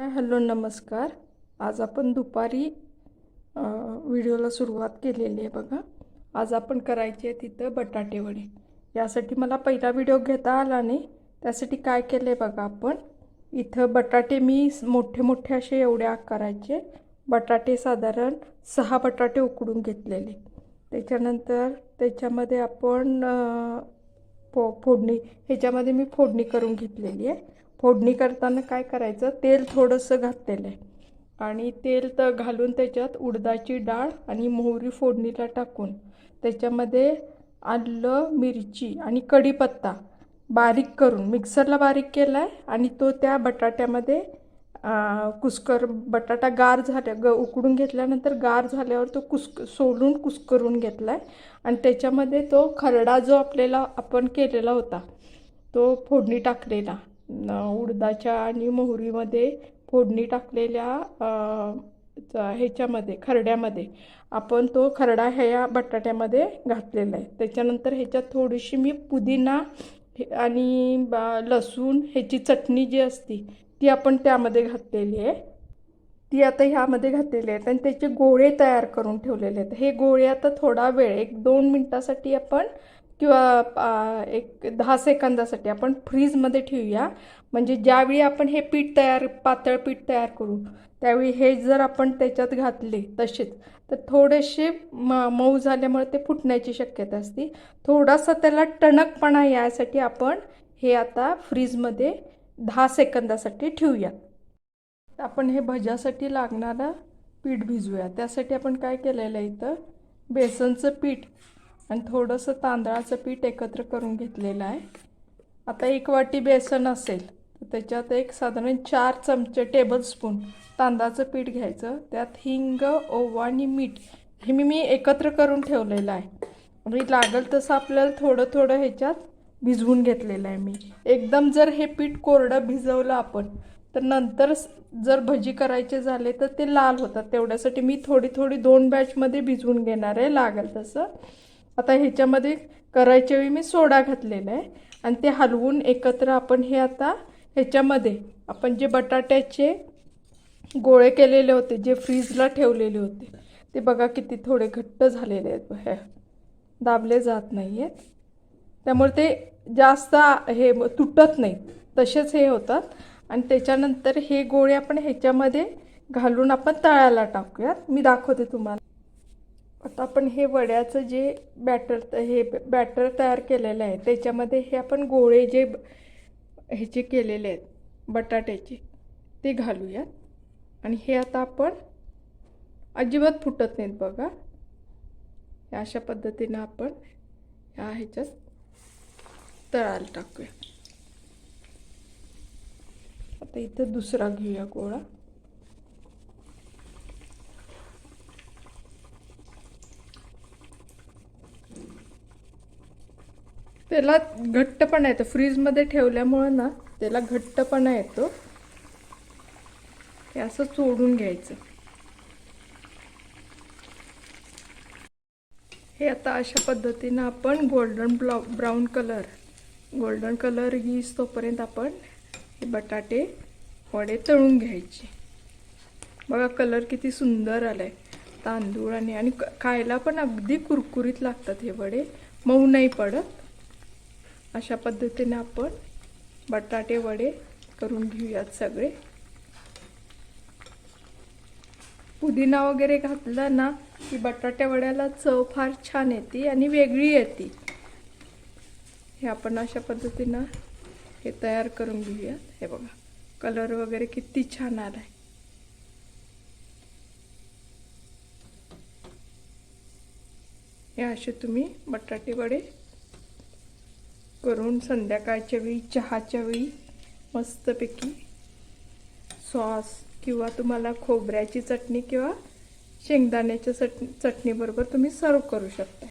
Hi hello नमस्कार. आज आपण दुपारी व्हिडिओला सुरुवात केलेली आहे बघा. आज आपण करायची आहे तिथं बटाटेवडे यासाठी मला पहिला व्हिडिओ घेता आला नाही. त्यासाठी काय केलं आहे बघा आपण. इथं बटाटे मी मोठे मोठे असे एवढे आकाराचे. बटाटे साधारण सहा बटाटे उकडून घेतलेले. त्याच्यानंतर त्याच्यामध्ये आपण फो फोडणी ह्याच्यामध्ये मी फोडणी करून घेतलेली आहे. फोडणी करताना काय करायचं? तेल थोडंसं घातलेलं आहे. आणि तेल तर घालून त्याच्यात उडदाची डाळ आणि मोहरी फोडणीला टाकून त्याच्यामध्ये आलं मिरची आणि कढीपत्ता बारीक करून मिक्सरला बारीक केला आहे आणि तो त्या बटाट्यामध्ये कुस्कर बटाटा गार झाल्या ग उकडून घेतल्यानंतर गार झाल्यावर तो कुस्क सोलून कुस्करून घेतला आहे आणि त्याच्यामध्ये तो खरडा जो आपल्याला आपण केलेला होता तो फोडणी टाकलेला. उडदाच्या आणि मोहरीमध्ये फोडणी टाकलेल्या ह्याच्यामध्ये खरड्यामध्ये. आपण तो खरडा ह्या बटाट्यामध्ये घातलेला आहे. त्याच्यानंतर ह्याच्यात थोडीशी मी पुदिना हे- आणि बा- लसूण ह्याची चटणी जी असती ती आपण त्यामध्ये घातलेली आहे. ती आता ह्यामध्ये घातलेली आहेत आणि त्याचे गोळे तयार करून ठेवलेले आहेत. हे गोळे आता थोडा वेळ एक दोन मिनटासाठी आपण किंवा एक दहा सेकंदासाठी आपण फ्रीजमध्ये ठेवूया. म्हणजे ज्यावेळी आपण हे पीठ तयार पातळ पीठ तयार करू त्यावेळी हे जर आपण त्याच्यात घातले तसेच तर थोडेसे म मऊ झाल्यामुळे ते फुटण्याची शक्यता असते. थोडासा त्याला टणकपणा यासाठी आपण हे आता फ्रीजमध्ये दहा सेकंदासाठी ठेवूया. आपण हे भज्यासाठी लागणारं पीठ भिजवूया त्यासाठी आपण काय केलेलं आहे इथं? बेसनचं पीठ आणि थोडंसं तांदळाचं पीठ एकत्र करून घेतलेलं आहे. आता एक वाटी बेसन असेल तर त्याच्यात एक साधारण चार चमचे टेबलस्पून तांदळाचं पीठ घ्यायचं. त्यात हिंग ओवा आणि मीठ हे मी मी एकत्र करून ठेवलेलं आहे. आणि लागेल तसं आपल्याला थोडं थोडं ह्याच्यात भिजवून घेतलेलं आहे मी. एकदम जर हे पीठ कोरडं भिजवलं आपण तर नंतर जर भजी करायचे झाले तर ते लाल होतात. तेवढ्यासाठी मी थोडी थोडी दोन बॅचमध्ये भिजवून घेणार आहे लागेल तसं. आता ह्याच्यामध्ये करायच्या वेळी मी सोडा घातलेला आहे. आणि ते हलवून एकत्र आपण हे आता ह्याच्यामध्ये आपण जे बटाट्याचे गोळे केलेले होते जे फ्रीजला ठेवलेले होते ते बघा किती थोडे घट्ट झालेले आहेत. हे दाबले जात नाही आहेत त्यामुळे ते जास्त हे तुटत नाहीत. तसेच हे होतात. आणि त्याच्यानंतर हे गोळे आपण ह्याच्यामध्ये घालून आपण तळायला टाकूयात. मी दाखवते तुम्हाला. आता आपण हे वड्याचं जे बॅटर हे बॅटर तयार केलेलं आहे त्याच्यामध्ये हे आपण गोळे जे ह्याचे केलेले आहेत बटाट्याचे ते घालूयात. आणि हे आता आपण अजिबात फुटत नाहीत बघा. हे अशा पद्धतीनं आपण ह्या ह्याच्यात तळायला टाकूया. आता इथं दुसरा घेऊया गोळा. त्याला घट्टपणा येतो. फ्रीजमध्ये ठेवल्यामुळं ना त्याला घट्टपणा येतो. हे असं चोडून घ्यायचं. हे आता अशा पद्धतीनं आपण गोल्डन ब्लाउ ब्राऊन कलर गोल्डन कलर येईस तोपर्यंत आपण हे बटाटे वडे तळून घ्यायचे. बघा कलर किती सुंदर आलाय. तांदूळ आणि आणि खायला पण अगदी कुरकुरीत लागतात हे वडे. मऊ नाही पडत. अशा पद्धतीने आपण बटाटे वडे करून घेऊयात सगळे. पुदिना वगैरे घातला ना की बटाट्या वड्याला चव फार छान येते आणि वेगळी येते. हे आपण अशा पद्धतीनं हे तयार करून घेऊयात. हे बघा कलर वगैरे किती छान आलाय. हे असे तुम्ही बटाटे वडे करून संध्याकाळच्या वेळी चहाच्या वेळी मस्तपैकी सॉस किंवा तुम्हाला खोबऱ्याची चटणी किंवा शेंगदाण्याच्या चट चटणीबरोबर तुम्ही सर्व करू शकता.